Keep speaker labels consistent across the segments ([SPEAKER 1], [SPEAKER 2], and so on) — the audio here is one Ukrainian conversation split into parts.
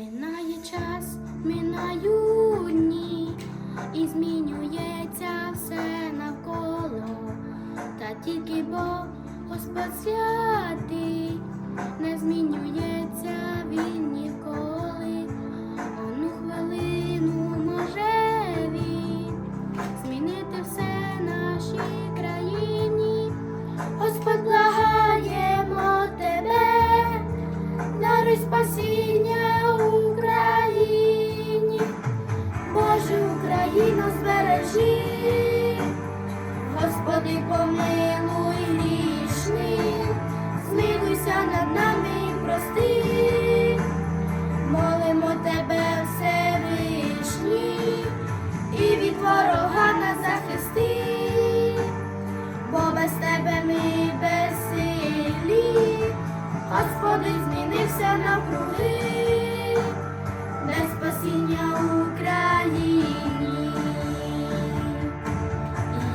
[SPEAKER 1] Минає час, минають дні, і змінюється все навколо, та тільки Бог Господь святий, не змінюється він ніколи. Одну хвилину може він змінити все нашій країні. Господь благаємо тебе, даруй спасіння Боже Україну збережи, Господи, помилуй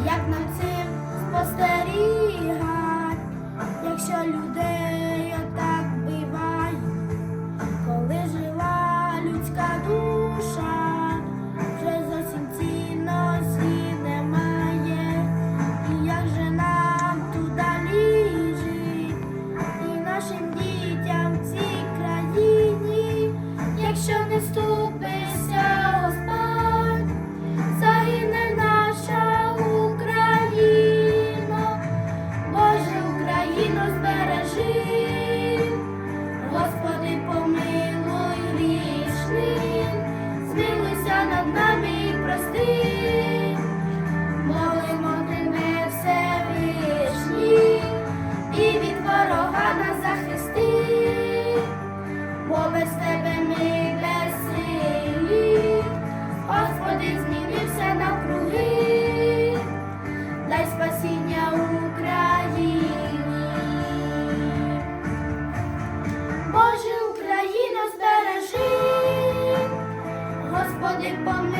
[SPEAKER 1] як нам цим only one